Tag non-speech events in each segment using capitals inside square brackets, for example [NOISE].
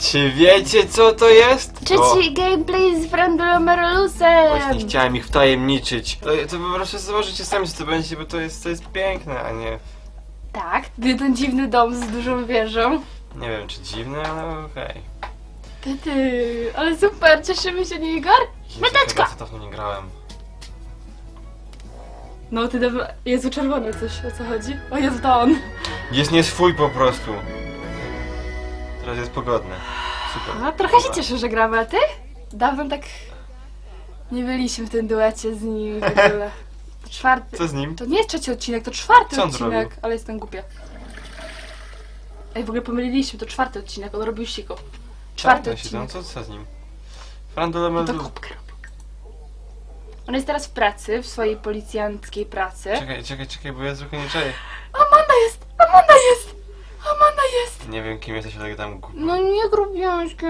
Czy wiecie co to jest? Trzeci gameplay z Frandulomerolusem! Właśnie chciałem ich wtajemniczyć. To, to po prostu zobaczycie sami co to będzie, bo to jest, to jest piękne, a nie... Tak, ten dziwny dom z dużą wieżą. Nie wiem czy dziwne, ale okej. Ty, ty, ale super, cieszymy się, nie Igor? Jezu, Meteczka! chyba dawno nie grałem. No, ty dawno... Jezu, czerwony coś, o co chodzi? O Jezu, to on. Jest nie swój po prostu. Teraz jest pogodne. Super. No, trochę się cieszę, że gramy, a ty? Dawno tak nie byliśmy w tym duecie z nim w ogóle. To czwarty... Co z nim? To nie jest trzeci odcinek, to czwarty Co on odcinek, zrobił? ale jestem głupia. Ej, w ogóle pomyliliśmy, to czwarty odcinek, on robił siku. Czwarty Tak, tam, odcinek. co, co z nim? No Frandolomel... to kubkę robił. On jest teraz w pracy, w swojej policjanckiej pracy. Czekaj, czekaj, czekaj, bo ja trochę nie czaję. Amanda jest! Amanda jest! Amanda jest! Nie wiem kim jesteś, ale tam głupo. No nie grubiążkę.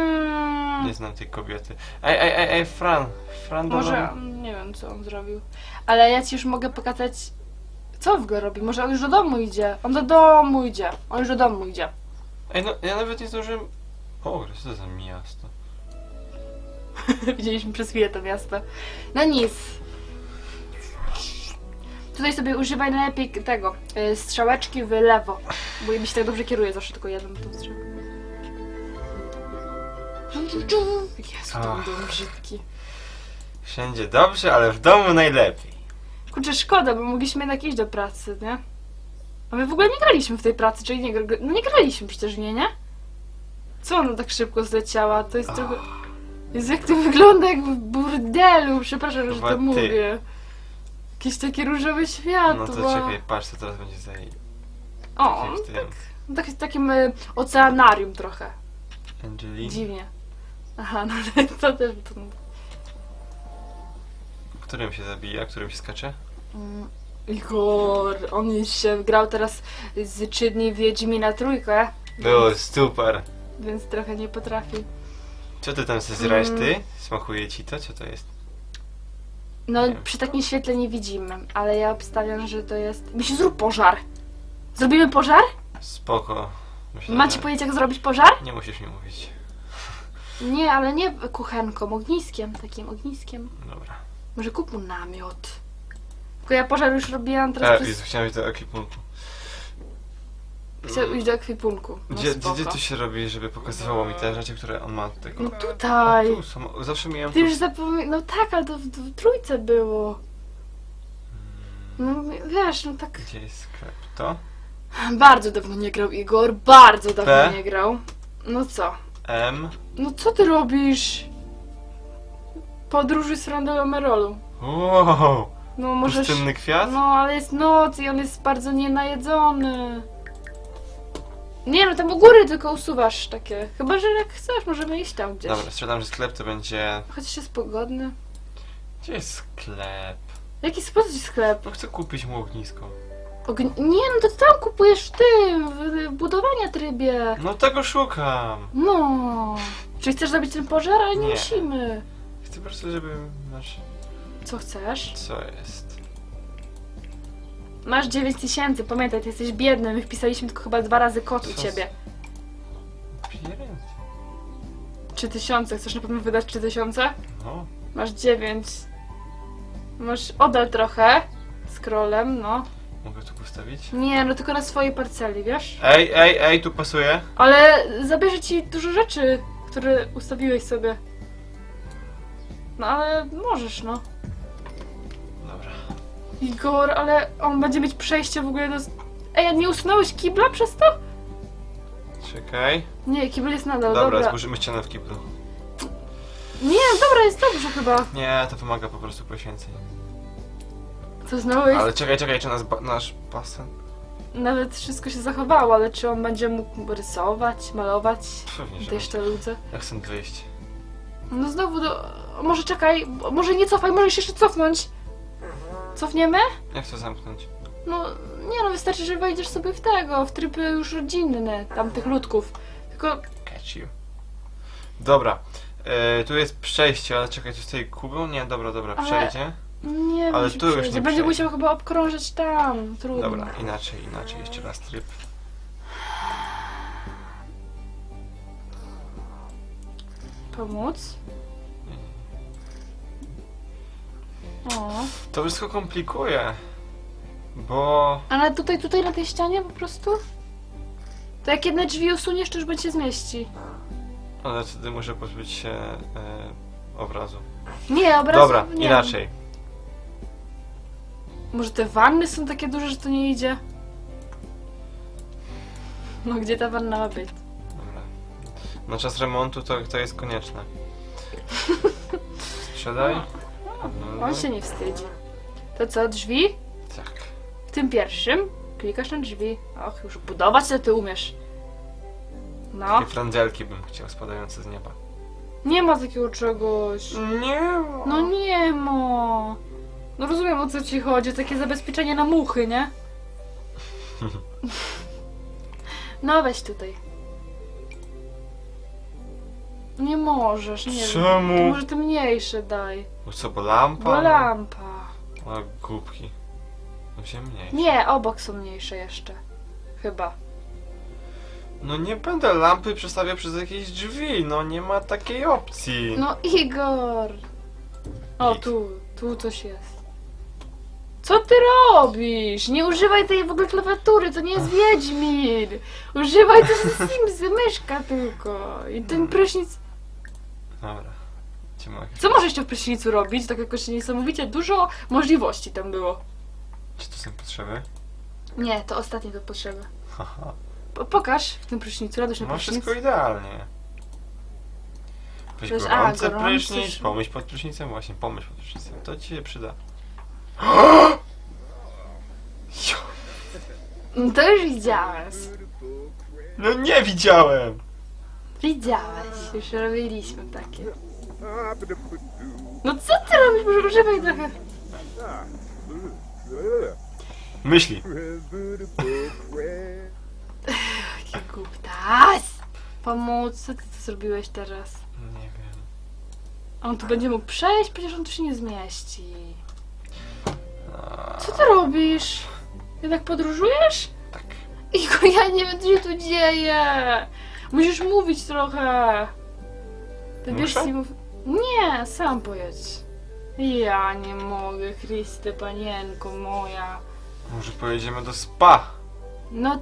Nie znam tej kobiety. Ej, ej, ej, ej, Fran. Fran Może, nie wiem co on zrobił. Ale ja ci już mogę pokazać, co w ogóle robi. Może on już do domu idzie. On do domu idzie. On już do domu idzie. Ej, no ja nawet nie zdążyłem... O, co to za miasto? [LAUGHS] Widzieliśmy przez chwilę to miasto. No nic. Tutaj sobie używaj najlepiej tego, y, strzałeczki w lewo. Bo mi się tak dobrze kieruje, zawsze tylko jedną tą strzałkę. Jezu, Ach. dom brzydki. Wszędzie dobrze, ale w domu najlepiej. Kurczę, szkoda, bo mogliśmy jednak iść do pracy, nie? A my w ogóle nie graliśmy w tej pracy, czyli nie, no nie graliśmy przecież nie, nie? Co ona tak szybko zleciała? To jest trochę... Jezu, jak to wygląda jak w burdelu, przepraszam, że Chyba to ty. mówię. Jakieś takie różowe światła. No to czekaj, patrz co teraz będzie za O, w tym. no tak, takim y, oceanarium trochę. Angelina. Dziwnie. Aha, no [LAUGHS] to też... To, Którym się zabija, którym się skacze? Mm, Igor, on już się grał teraz z trzy dni w Wiedźmina trójkę, Było super. więc trochę nie potrafi. Co ty tam zraź ty? Mm. Smakuje ci to? Co to jest? No, przy takim świetle nie widzimy, ale ja obstawiam, że to jest... Myślę, zrób pożar. Zrobimy pożar? Spoko. Myślę, Macie że powiedzieć, jak zrobić pożar? Nie musisz mi mówić. Nie, ale nie kuchenką, ogniskiem, takim ogniskiem. Dobra. Może kup mu namiot. Tylko ja pożar już robiłam teraz A, przez... Jezu, chciałem iść do ekwipunku. Chcę iść do ekwipunku. No Gdzie, gdzie, spoko. gdzie to się robi, żeby pokazywało mi te rzeczy, które on ma tutaj? No tutaj. Tu są, zawsze miałem Ty tu... już zapomniałeś... No tak, ale to w, w trójce było. No wiesz, no tak... Gdzie jest sklep? To? Bardzo dawno nie grał Igor, bardzo dawno P? nie grał. No co? M? No co ty robisz? Podróży z Randelomerolu. Wow! No możesz... Pustynny kwiat? No ale jest noc i on jest bardzo nienajedzony. Nie no, tam u góry tylko usuwasz takie. Chyba, że jak chcesz, możemy iść tam gdzieś. Dobra, strzelam, że sklep to będzie... Chociaż jest pogodny. Gdzie jest sklep? Jaki sposób sklep? Bo chcę kupić mu ognisko. Ogn... Nie no, to ty tam kupujesz w tym, w budowania trybie. No tego szukam! No. Czy chcesz zrobić ten pożar? Ale nie, Nie. musimy. Chcę po prostu, żeby... Masz... Co chcesz? Co jest? Masz 9 tysięcy, pamiętaj, ty jesteś biedny. My wpisaliśmy tylko chyba dwa razy kod u Co ciebie. Pieniądze. 3 tysiące, chcesz na pewno wydać 3 tysiące? No. Masz 9. Masz odal trochę. Scrollem, no. Mogę tu postawić? Nie, no tylko na swojej parceli, wiesz? Ej, ej, ej, tu pasuje. Ale zabierze ci dużo rzeczy, które ustawiłeś sobie. No ale możesz, no. Igor, ale on będzie mieć przejście w ogóle do... Ej, a nie usunąłeś kibla przez to? Czekaj. Nie, kibel jest nadal, Dobra, dobra. zburzymy ścianę w kiblu. Nie, dobra, jest dobrze chyba. Nie, to pomaga po prostu poświęceń. Co znowu jest? Ale czekaj, czekaj, czy nas ba nasz basen? Nawet wszystko się zachowało, ale czy on będzie mógł rysować, malować? Pewnie, że Tej szteludze? Ja chcę wyjść. No znowu do... Może czekaj, bo- może nie cofaj, możesz jeszcze cofnąć. Cofniemy? Jak to zamknąć? No, nie no, wystarczy, że wejdziesz sobie w tego, w tryby już rodzinne, tam tych ludków. Tylko, Catch you. Dobra. E, tu jest przejście, ale czekaj, tu z tej kubeł? Nie, dobra, dobra, Ale- przejdzie. nie Ale wiem, tu już przejdzie. nie Będzie przejdzie. musiał chyba obkrążyć tam, trudno. Dobra, inaczej, inaczej, jeszcze raz tryb. pomóc? O. To wszystko komplikuje. Bo... Ale tutaj, tutaj na tej ścianie po prostu? To jak jedne drzwi usuniesz, to już będzie się zmieści. Ale wtedy muszę pozbyć się e, obrazu. Nie, obrazu Dobra, nie. inaczej. Może te wanny są takie duże, że to nie idzie? No gdzie ta wanna ma być? Dobra. Na czas remontu to, to jest konieczne. [LAUGHS] Sprzedaj. On się nie wstydzi. To co, drzwi? Tak. W tym pierwszym klikasz na drzwi. Och, już budować to ty umiesz. No, Takie frądzelki bym chciał spadające z nieba. nie ma takiego czegoś. Nie No nie ma. No rozumiem o co ci chodzi, takie zabezpieczenie na muchy, nie? [LAUGHS] No weź tutaj. Nie możesz, nie wiem. Czemu? To może te mniejsze daj. Bo co, bo lampa? Bo lampa. O, głupki. No się mniej. Nie, obok są mniejsze jeszcze. Chyba. No nie będę lampy przestawiał przez jakieś drzwi, no nie ma takiej opcji. No Igor! O, Git. tu, tu coś jest. Co ty robisz? Nie używaj tej w ogóle klawiatury, to nie jest [LAUGHS] Wiedźmin! Używaj też Sims, myszka tylko. I ten prysznic... Dobra. Co możesz w prysznicu robić? Tak jakoś niesamowicie dużo możliwości tam było. Czy to są potrzeby? Nie, to ostatnie do potrzeby. Haha. Po, pokaż w tym prysznicu, radość na prysznic. wszystko idealnie. Weź To jest- gorący gorący prysznic, sz- pomyśl pod prysznicem, właśnie pomyśl pod prysznicem. To ci się przyda. No To już widziałeś. No nie widziałem! Widziałeś, już robiliśmy takie. No co ty robisz? Może używaj trochę. Myśli. Jaki głuptas! Pomóc, co ty tu zrobiłeś teraz? Nie wiem. A on tu będzie mógł przejść? Przecież on tu się nie zmieści. Co ty robisz? Jednak podróżujesz? tak. Iko, ja nie wiem, co się tu dzieje. Musisz mówić trochę. Ty wiesz, Muszę? co mów... Nie, sam pojedź. Ja nie mogę, Chryste, panienko moja. Może pojedziemy do spa. No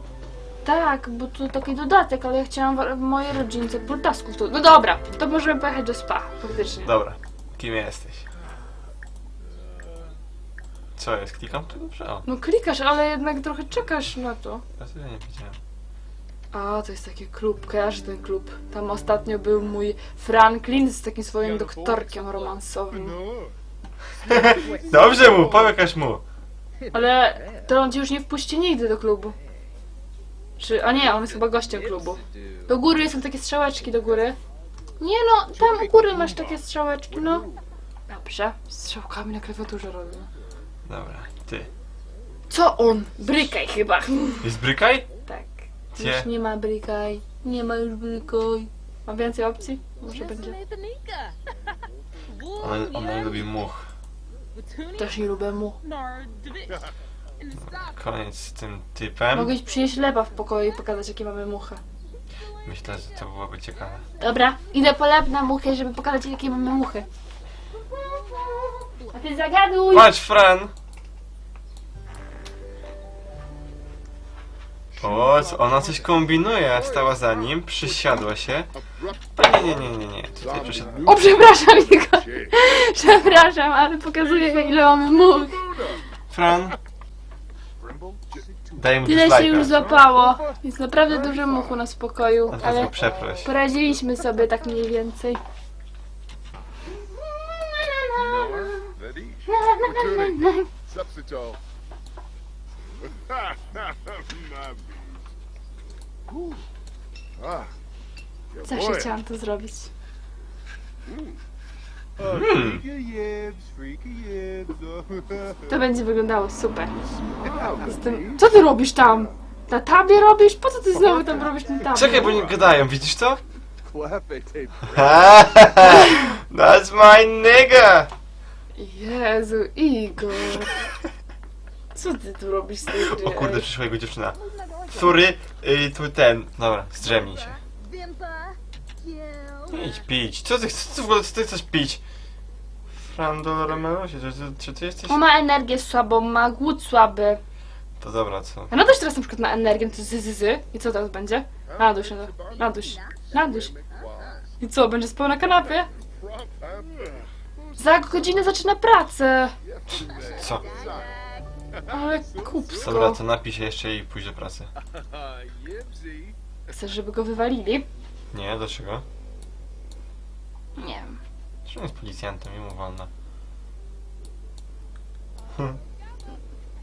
tak, bo to taki dodatek, ale ja chciałam w, w mojej rodzince bultasków tu. No dobra, to możemy pojechać do spa, faktycznie. Dobra. Kim jesteś? Co jest? Klikam tu dobrze? O, No klikasz, ale jednak trochę czekasz na to. ja sobie nie widziałem. A, to jest taki klub, kojarzę ten klub. Tam ostatnio był mój Franklin z takim swoim doktorkiem romansowym. [LAUGHS] Dobrze mu, powiekasz mu. Ale to on cię już nie wpuści nigdy do klubu. Czy, a nie, on jest chyba gościem klubu. Do góry są takie strzałeczki do góry. Nie no, tam u góry masz takie strzałeczki, no. Dobrze, strzałkami na klawiaturze robię. Dobra, ty. Co on? Brykaj chyba. Jest brykaj? Tak. Gdzie? Już nie ma brykaj. Nie ma już brykaj. Mam więcej opcji? Może będzie. [LAUGHS] Ona, ona lubi much. Też nie lubię mu. Koniec z tym typem. Mogę ci przynieść lepa w pokoju i pokazać jakie mamy muchy. Myślę, że to byłoby ciekawe. Dobra, idę po lep na muchy, żeby pokazać jakie mamy muchy. A ty zagaduj! Patrz, Fran! O, co, ona coś kombinuje. Stała za nim, przysiadła się. A nie, nie, nie, nie, nie. Tutaj przyszedł. O, przepraszam, Igor. Przepraszam, ale pokazuję ile mamy much. Fran! Daj mu Tyle się już dislike'a. złapało. Jest naprawdę dużo much u nas w pokoju, A teraz ale go przeproś. poradziliśmy sobie tak mniej więcej. Substitute. ah, your Zawsze chciałam to zrobić. To będzie wyglądało super. Jestem... Co ty robisz tam? Na tabie robisz? Po co ty znowu tam robisz na tabie? Czekaj, bo nie gadają, widzisz to? [LAUGHS] That's my nigga! Jezu, Igor. Co ty tu robisz z tej gry? O kurde, przyszła jego dziewczyna. Który, y, tu ten. Dobra, zdrzemnij się. Idź pić. Co ty, co ty w ogóle co ty chcesz pić? Frandol Romerosie, czy, czy, czy ty jesteś... On ma energię słabą, ma głód słaby. To dobra, co? A nadasz teraz na przykład na energię, to jest zy, zy, zy. I co teraz będzie? Naduś, naduś, naduś, naduś. I co, będzie spał na kanapie? Za godzinę zaczyna pracę. Co? Ale [LAUGHS] Dobra, kupsko. to napij się jeszcze i pójdź do pracy. [LAUGHS] Chcesz, żeby go wywalili? Nie, dlaczego? Nie wiem. Zresztą jest policjantem, jemu wolno.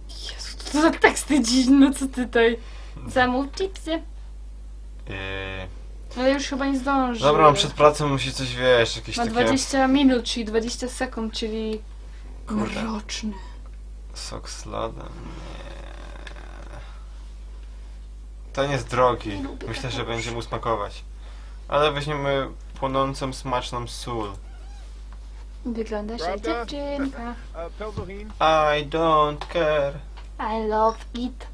Jezu, to za teksty dziwne, co ty tutaj? Zamów chipsy. Yy... Ale już chyba nie zdąży. Dobra, on przed pracą musi coś, wiesz, jakieś Ma takie... 20 minut, czyli 20 sekund, czyli... Kurde. Mroczny. Sok z lodem, nie. To nie jest drogi. Nie lubię Myślę, że będzie mu smakować. Ale weźmiemy płonącą, smaczną sól. Wyglądasz jak Prawda? dziewczynka. I don't care. I love it.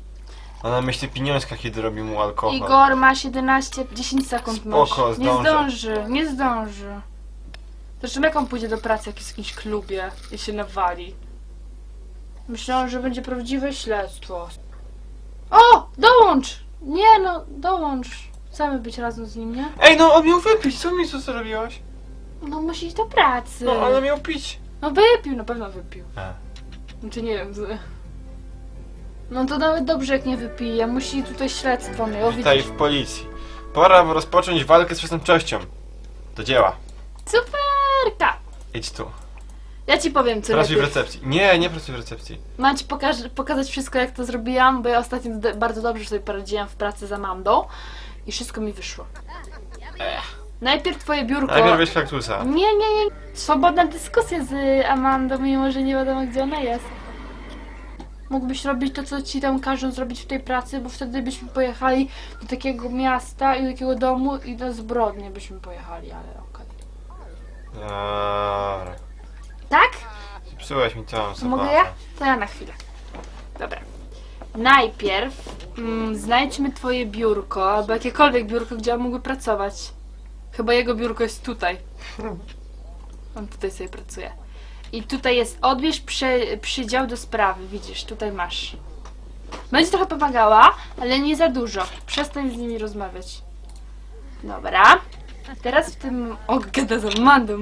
Ona myśli pieniążka, kiedy robi mu alkohol. Igor, masz 11, 10 sekund masz. Spoko, Nie zdążę. zdąży, nie zdąży. Zresztą jak on pójdzie do pracy jak jest w jakimś klubie i się nawali? Myślałam, że będzie prawdziwe śledztwo. O! Dołącz! Nie no, dołącz. Chcemy być razem z nim, nie? Ej, no on miał wypić, co mi co zrobiłaś? No musi iść do pracy. No, ale miał pić. No wypił, na pewno wypił. A. Znaczy nie wiem, z... No to nawet dobrze jak nie wypije. Musi tutaj śledztwo mieć. Witaj w policji. Pora rozpocząć walkę z przestępczością. Do dzieła. Superka! Idź tu. Ja ci powiem co Pracuj w lepiej. recepcji. Nie, nie pracuj w recepcji. Mam ci pokaż- pokazać wszystko jak to zrobiłam, bo ja ostatnio d- bardzo dobrze sobie poradziłam w pracy za Amandą i wszystko mi wyszło. Najpierw twoje biurko. Najpierw weź kaktusa. Nie, nie, nie. Swobodna dyskusja z Amandą, mimo że nie wiadomo gdzie ona jest. Mógłbyś robić to, co ci tam każą zrobić w tej pracy, bo wtedy byśmy pojechali do takiego miasta i do takiego domu i do zbrodni byśmy pojechali, ale okej. Dobra. Tak? Zepsułeś mi całą zabawę. Mogę ja? To ja na chwilę. Dobra. Najpierw mm, znajdźmy twoje biurko, albo jakiekolwiek biurko, gdzie on mógłby pracować. Chyba jego biurko jest tutaj. [LAUGHS] On tutaj sobie pracuje. I tutaj jest odbierz przy, przydział do sprawy, widzisz, tutaj masz. Będzie trochę pomagała, ale nie za dużo. Przestań z nimi rozmawiać. Dobra. Teraz w tym... O, gada za Mandą.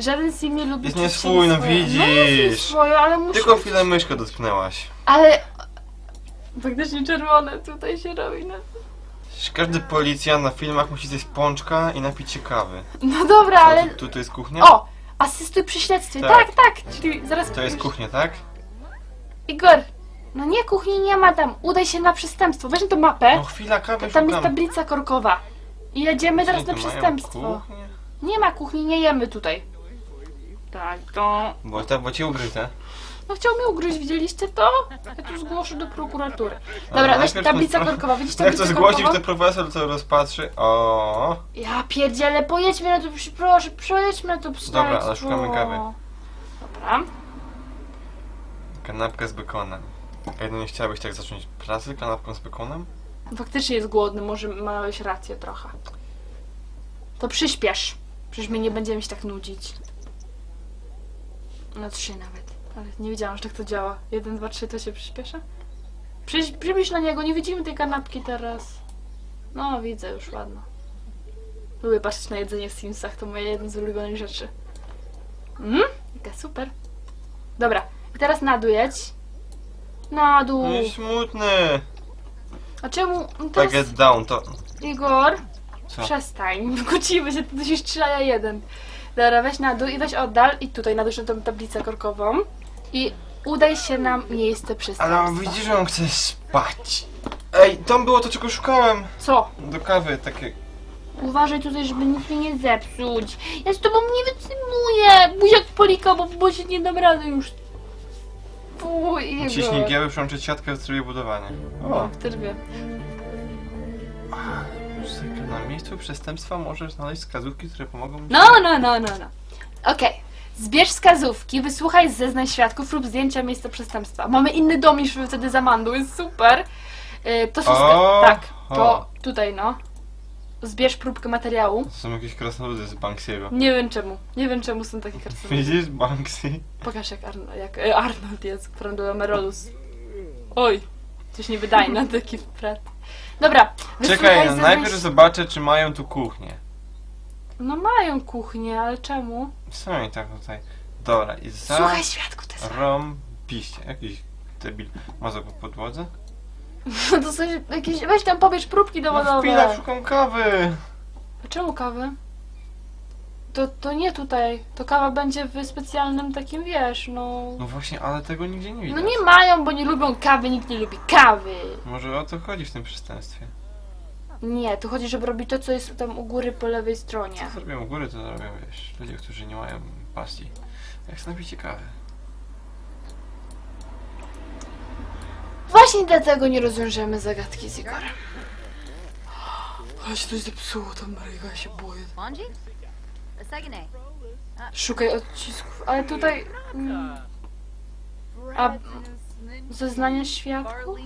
Żaden z nich nie lubi Jest czuć się nieswój, no widzisz. No jest nieswojo, ale muszę... Tylko chwilę myszkę dotknęłaś. Ale... Faktycznie czerwone tutaj się robi, no. Każdy policjant na filmach musi zjeść pączka i napić się kawy. No dobra, Co, ale... tu, tu, tu jest kuchnia? O! Asystuj przy śledztwie. Tak, Tak. tak. Czyli zaraz... To jest kuchnia, tak? Igor! No nie, kuchni nie ma tam. Udaj się na przestępstwo. Weź tę mapę. No chwila, kawy Tam jest tablica korkowa. I jedziemy teraz na mają przestępstwo. kuchnię? Nie ma kuchni, nie jemy tutaj. Tak, to... Bo, tak, bo cię ugryzę. No chciał mnie ugryźć, widzieliście to? Ja tu zgłoszę do prokuratury. Dobra, weź najpierw tablica korkowa. Widzisz Jak tablicę to zgłosić, korkową? to profesor to rozpatrzy. O, Ja pierdzielę, pojedźmy na to, proszę, przejedźmy na to przestępstwo. Dobra, ale szukamy kawy. Dobra. kanapkę z bekonem. A jedno nie chciałabyś tak zacząć pracy kanapką z bekonem? Faktycznie jest głodny, może miałeś rację trochę. To przyspiesz. Przecież my nie będziemy się tak nudzić. Na trzy nawet. Ale nie wiedziałam, że tak to działa. Jeden, dwa, trzy to się przyspiesza? Przyś, przybliż na niego, nie widzimy tej kanapki teraz. No, widzę już, ładno. Lubię patrzeć na jedzenie w Simsach, to moja jedna z ulubionych rzeczy. Mhm, jaka super. Dobra, i teraz na dół jedź. Na dół. No jest smutny. A czemu? No Tak get down, to... Igor, Co? przestań. [LAUGHS] Kłócimy się, to się trzy, a ja jeden. Dobra, weź na dół i weź oddal i tutaj na na tą tablicę korkową i udaj się na miejsce przestępstwa. Ale widzisz, że on chce spać. Ej, tam było to, czego szukałem. Co? Do kawy, takie... Uważaj tutaj, żeby nic mi nie zepsuć. Ja z tobą nie wycymuję. Buziak polika, bo, bo się nie dam rady już. Fuj, Igor. Ciśnij gieły, przyłączyć siatkę w trybie budowania. O, O, w trybie. Na miejscu przestępstwa możesz znaleźć wskazówki, które pomogą ci... No, no, no, no, no. Okej. Zbierz wskazówki, wysłuchaj zeznań świadków lub zdjęcia miejsca przestępstwa. Mamy inny dom niż wtedy za Mandą, jest super. Yy, to są... ska- O, tak, o. to tutaj, no. zbierz próbkę materiału. To są jakieś krasnoludy z Banksiego. Nie wiem czemu. Nie wiem czemu są takie kartony. Widzisz, Banksy? Pokaż jak, Arno, jak e, Arnold jest, Frandulomerolus. Oj, coś nie wydaje na [LAUGHS] taki brat. Dobra, wysłuchaj Czekaj, no, najpierw zobaczę, czy mają tu kuchnię. No mają kuchnię, ale czemu? Są i tak tutaj. Dobra, i za... Słuchaj świadku, to jest... Rąbiście. Jakiś debil mazał po podłodze? [LAUGHS] No to coś, jakieś, weź tam pobierz próbki No dowodowe. chwila, szukam kawy! A czemu kawy? To, to nie tutaj. To kawa będzie w specjalnym takim, wiesz, no... No właśnie, ale tego nigdzie nie No widać. nie mają, bo nie lubią kawy, nikt nie lubi kawy. Może o to chodzi w tym przestępstwie. Nie, tu chodzi, żeby robić to, co jest tam u góry po lewej stronie. Co zrobią u góry, to zrobią, wiesz, ludzie, którzy nie mają pasji. Jak napić kawy. Właśnie dlatego nie rozwiążemy zagadki z Igorem. Ale się coś zepsuło, tam Maryga się boję. Manji? Szukaj odcisków, ale tutaj... Mm, a zeznania świadków?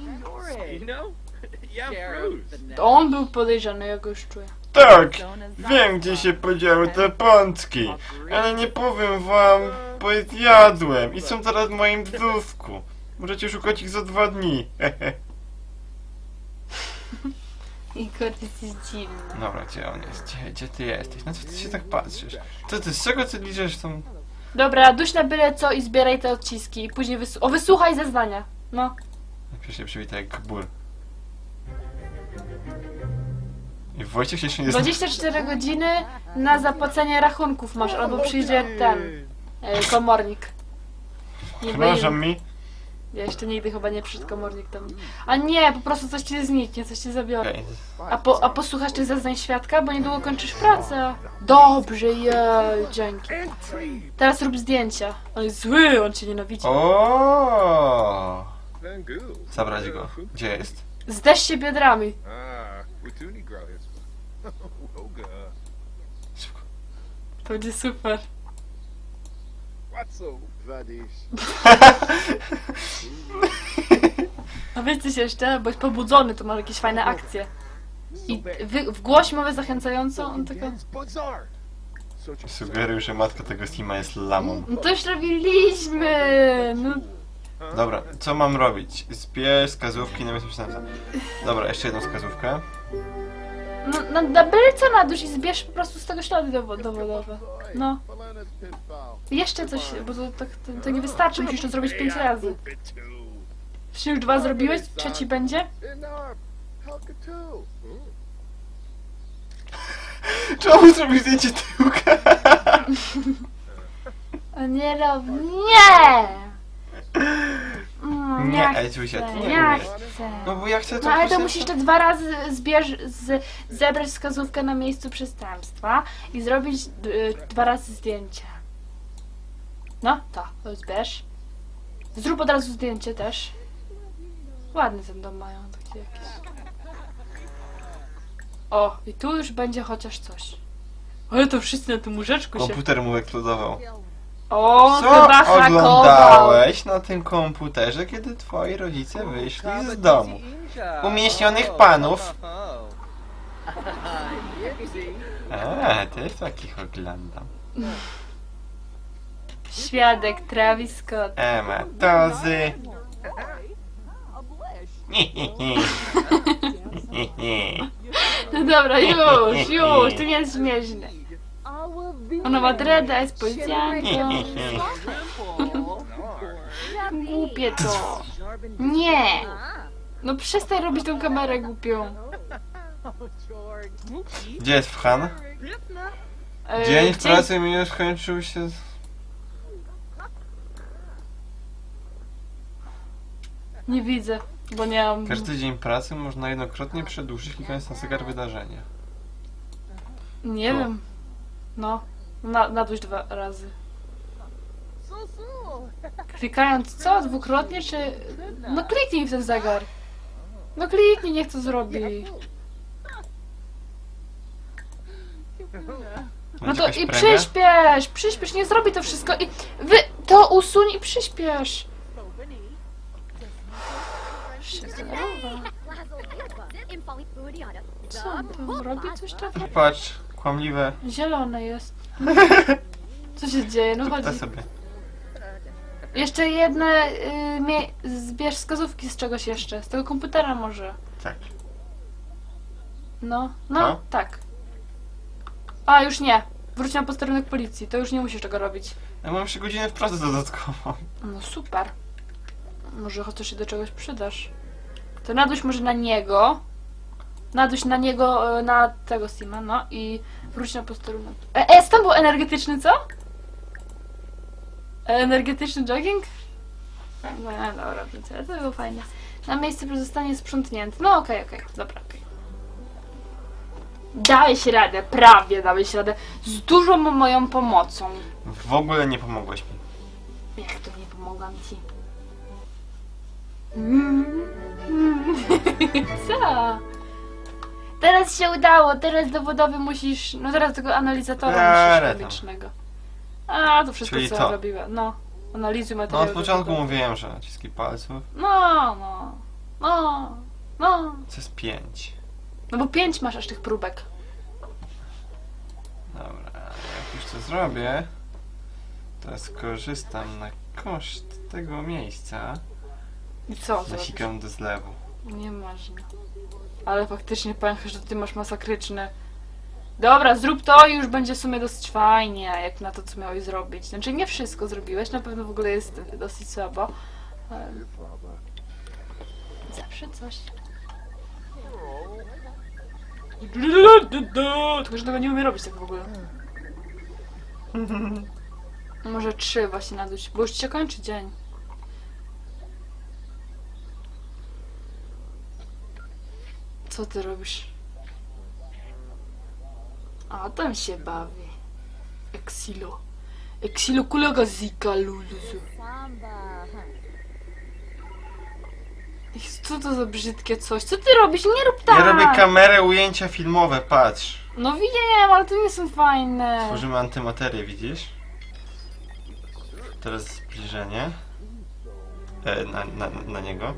To on był podejrzany, ja go już czuję. Tak! Wiem, gdzie się podziały te pączki, ale nie powiem wam, bo je zjadłem i są teraz w moim brzuszku. Możecie szukać ich za dwa dni. [LAUGHS] Igor, jesteś dziwny. Dobra, gdzie on jest? Gdzie, gdzie ty jesteś? Na co ty się tak patrzysz? Co ty, z czego ty liczysz tą... Dobra, duś na byle co i zbieraj te odciski i później wys... O, wysłuchaj zeznania. No. Najpierw się przywitaj jak ból. I Wojciech się jeszcze nie 24 godziny na zapłacenie rachunków masz, albo przyjdzie ten e, komornik. Nie mi. Ja jeszcze nigdy chyba nie przyszedł komornik tam. A nie, po prostu coś ci zniknie, coś ci zabiorę. Okej. A, po, a posłuchasz tych zeznań świadka, bo niedługo kończysz pracę. Dobrze, jej, dzięki. Teraz rób zdjęcia. On jest zły, on cię nienawidzi. O! Zabrać go. Gdzie jest? Zderz się biodrami. Szybko. To będzie super. [LAUGHS] Wiesz coś jeszcze? Bo jest pobudzony, to ma jakieś fajne akcje. I wy, wgłoś mowę zachęcającą, on tylko... Sugeruję, że matka tego Sima jest lamą. No to już robiliśmy! No, Dobra, co mam robić? Zbierz wskazówki na miejscu przestępstwa. Dobra, jeszcze jedną wskazówkę. No, no na byle co na dusz i zbierz po prostu z tego ślady dowo- dowodowe. No. Jeszcze coś, bo to, tak- to, to nie wystarczy, musisz to zrobić pięć razy. Czy już dwa zrobiłeś? Trzeci będzie? Too. [LAUGHS] Czemu zrobić zdjęcie tyłka? [LAUGHS] O, Nie rob... Nie! [LAUGHS] Mm, Nie, ja ej, Zuzia, ty nie ja umiesz. chcę. No bo ja chcę to No ale to musisz te dwa razy zbierz, z, zebrać wskazówkę na miejscu przestępstwa i zrobić y, dwa razy zdjęcie. No, to, to zbierz. Zrób od razu zdjęcie też. Ładny ten dom mają, taki jakiś. O, i tu już będzie chociaż coś. Ale to wszyscy na tym łóżeczku się... Komputer mu eksplodował. O, Co chyba hakował. oglądałeś na tym komputerze, kiedy twoi rodzice wyszli z domu? Umieśnionych panów. [LAUGHS] A, też takich oglądam. Świadek Travis Scott. Ematozy. [LAUGHS] No dobra, już, już, to nie jest śmieszne. Ona ma dreda, jest policjantką. Głupie to. Nie. No przestań robić tą kamerę głupią. Gdzie jest Fran? E, Dzień w pracy mi już skończył się. z- Nie widzę, bo nie mam... Każdy dzień pracy można jednokrotnie przedłużyć klikając na zegar wydarzenia. Nie wiem. No, na, naduś dwa razy. Klikając co? Dwukrotnie czy... No kliknij w ten zegar. No kliknij, niech to zrobi. No to i przyspiesz, przyspiesz, nie zrobi to wszystko i wy to usuń i przyspiesz. Się Co on tam robi? Coś tam? Patrz, kłamliwe. Zielone jest. [LAUGHS] Co się dzieje? No chodzi. sobie. Jeszcze jedne, y, mie- zbierz wskazówki z czegoś jeszcze. Z tego komputera może. Tak. No, no, Co? tak. A, już nie. Wróć na posterunek policji, to już nie musisz tego robić. Ja mam jeszcze godzinę w pracy dodatkową. No super. Może chociaż się do czegoś przydasz. To naduś może na niego. Naduś na niego, e, na tego Sima, no i wróć na posterunek. E, e tam był energetyczny, co? Energetyczny jogging? No, dobra, to, to było fajne. Na miejsce pozostanie sprzątnięte. No okej, okej, dobra, okej. Dałeś radę, prawie dałeś radę. Z dużą moją pomocą. W ogóle nie pomogłeś mi. Jak to nie pomogłam ci? Mm. Mm. [LAUGHS] Co? Teraz się udało, teraz dowodowy musisz. No teraz tego analizatora Eee, musisz tam. chemicznego. A, to wszystko Czyli co to. robiłem. No. Analizuj No od początku dowodowy. mówiłem, że naciski palców No, no. No. No. to jest 5. No bo pięć masz aż tych próbek. Dobra, jak już to zrobię, to skorzystam na koszt tego miejsca. I co? Zasikam do zlewu. Nie można. Ale faktycznie pęcherz, że ty masz masakryczne. Dobra, zrób to i już będzie w sumie dosyć fajnie, jak na to, co miałeś zrobić. Znaczy, nie wszystko zrobiłeś, na pewno w ogóle jest dosyć słabo. ale. Zawsze coś. Tylko, że tego nie umiem robić tak w ogóle. [LAUGHS] Może trzy właśnie na duś, bo już się kończy dzień. Co ty robisz? A, tam się bawi. Exilo. Exilo kulega zika luluzu. Co to za brzydkie coś? Co ty robisz? Nie rób tak! Ja robię kamerę ujęcia filmowe, patrz. No wiem, ale to nie są fajne. Tworzymy antymaterię, widzisz? Teraz zbliżenie. E, na, na, na niego.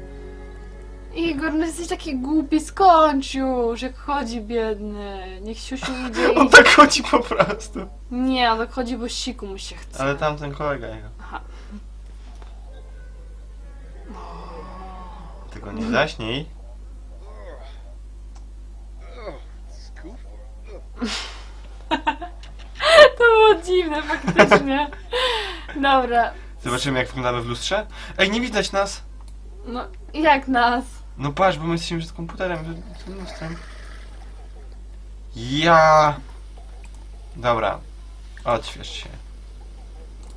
Igor, no jesteś taki głupi, skończ już, jak chodzi biedny. Niech siusiu idzie On i... tak chodzi po prostu. Nie, on tak chodzi, bo siku mu się chce. Ale tamten kolega jego. Aha. Tego nie zaśnij. [LAUGHS] To było dziwne, faktycznie. Dobra, Zobaczymy jak wyglądamy w lustrze. Ej, nie widać nas. no jak nas? No patrz, bo my jesteśmy przed komputerem, przed- lustrem. Ja. Dobra. Odśwież się.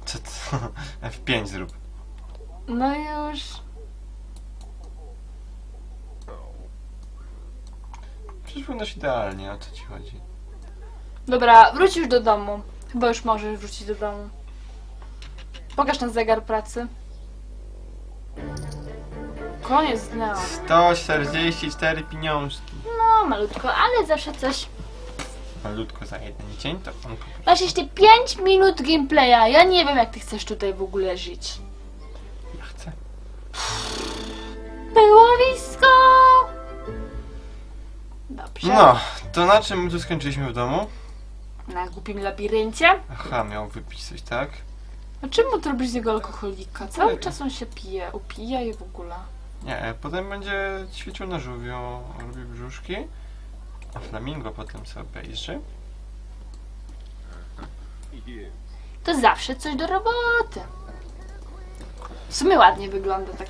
Co to? [LAUGHS] F5 zrób. No już. Przecież wyglądasz idealnie, o co ci chodzi? Dobra, wróć już do domu. Chyba już możesz wrócić do domu. Pokaż ten zegar pracy. Koniec dnia. 144 pieniążki. No, malutko, ale zawsze coś. Malutko za jeden dzień, to on Masz jeszcze 5 minut gameplaya. Ja nie wiem, jak ty chcesz tutaj w ogóle żyć. ja chcę. Było blisko! Dobrze. No, to na czym my tu skończyliśmy w domu? Na głupim labiryncie? Aha, miał wypić coś, tak? A czemu ty robisz z niego alkoholika? Cały czas on się pije, upija je w ogóle. Nie, potem będzie ćwiczył na żółwiu, robi brzuszki, a flamingo potem sobie obejrzy. To zawsze coś do roboty. W sumie ładnie wygląda tak.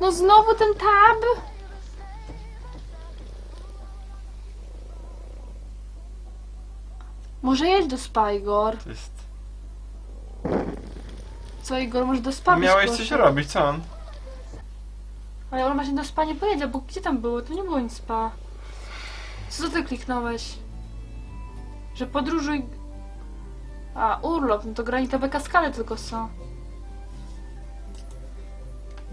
No znowu ten tab? Może jedź do Spygor. To jest... Co Igor, może do spa byś Miałeś coś poszedł? robić, co on? Ale on właśnie do spa nie pojedzie, bo gdzie tam było? To nie było nic spa. Co ty kliknąłeś? Że podróżuj... A, urlop, no to granitowe kaskady tylko są.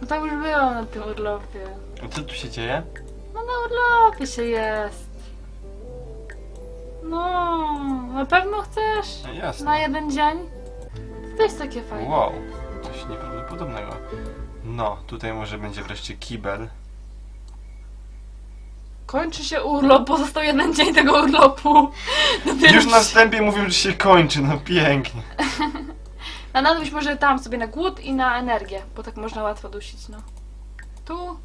No tak już było na tym urlopie. A co tu się dzieje? No na urlopie się jest. No, na pewno chcesz? No jasne. Na jeden dzień? To jest takie fajne. Wow, coś nieprawdopodobnego. No, tutaj może będzie wreszcie kibel. Kończy się urlop, pozostał jeden dzień tego urlopu. [LAUGHS] Dopiero Już na wstępie mówią, że się kończy, no pięknie. [LAUGHS] A nadbyś może tam sobie na głód i na energię, bo tak można łatwo dusić, no. Tu,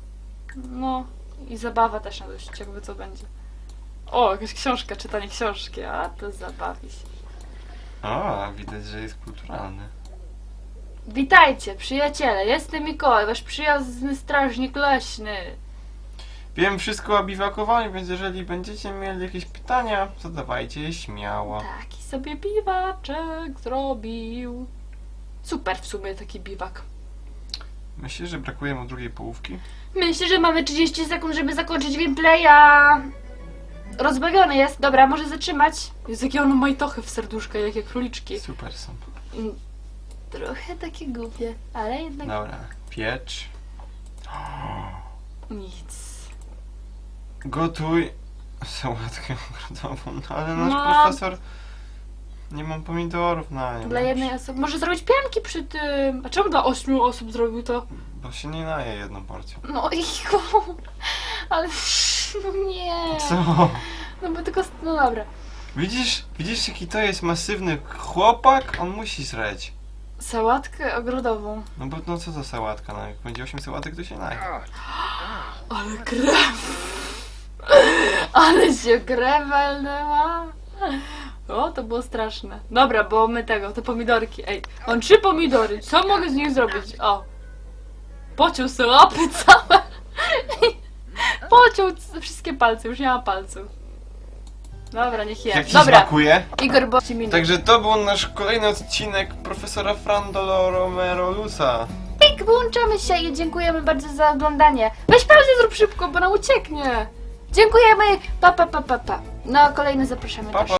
no i zabawa też nadusić, jakby co będzie. O, jakaś książka, czytanie książki, a to zabawi się. O, widać, że jest kulturalny. Witajcie, przyjaciele, jestem Mikołaj, wasz przyjazny strażnik leśny. Wiem wszystko o biwakowaniu, więc jeżeli będziecie mieli jakieś pytania, zadawajcie je śmiało. Taki sobie biwaczek zrobił. Super w sumie taki biwak. Myślisz, że brakuje mu drugiej połówki? Myślę, że mamy 30 sekund, żeby zakończyć gameplaya. Rozbawiony jest. Dobra, może zatrzymać. Jest jakie on majtochy w serduszka, jakie króliczki. Super są. Mm, Trochę takie głupie, ale jednak Dobra, piecz. nic. Gotuj sałatkę ogrodową, no ale nasz Mam. profesor... Nie mam pomidorów na nim. Dla jednej osoby. Może zrobić pianki przy tym. A czemu dla ośmiu osób zrobił to? Bo się nie naje jedną porcją. No i [LAUGHS] Ale [LAUGHS] no nie. Co? No bo tylko. No dobra. Widzisz, widzisz jaki to jest masywny chłopak? On musi zreć. Sałatkę ogrodową. No bo no co za sałatka, no jak będzie 8 sałatek to się naje. Ah, Ale krew. Ale się krew walnęła. O, to było straszne. Dobra, bo my tego, te pomidorki. Ej, mam trzy pomidory. Co mogę z nich zrobić? O. Pociął sobie łapy całe. Pociął wszystkie palce, już nie ma palców. Dobra, niech Jak jest. ci Dobra, smakuje? Igor, bo ci minut. Także to był nasz kolejny odcinek profesora Frandolo Romero Lusa. Tak, wyłączamy się i dziękujemy bardzo za oglądanie. Weź pauzę, zrób szybko, bo nam ucieknie. Dziękujemy. Pa, pa, pa, pa, pa. No, kolejny zapraszamy Pa, też. pa.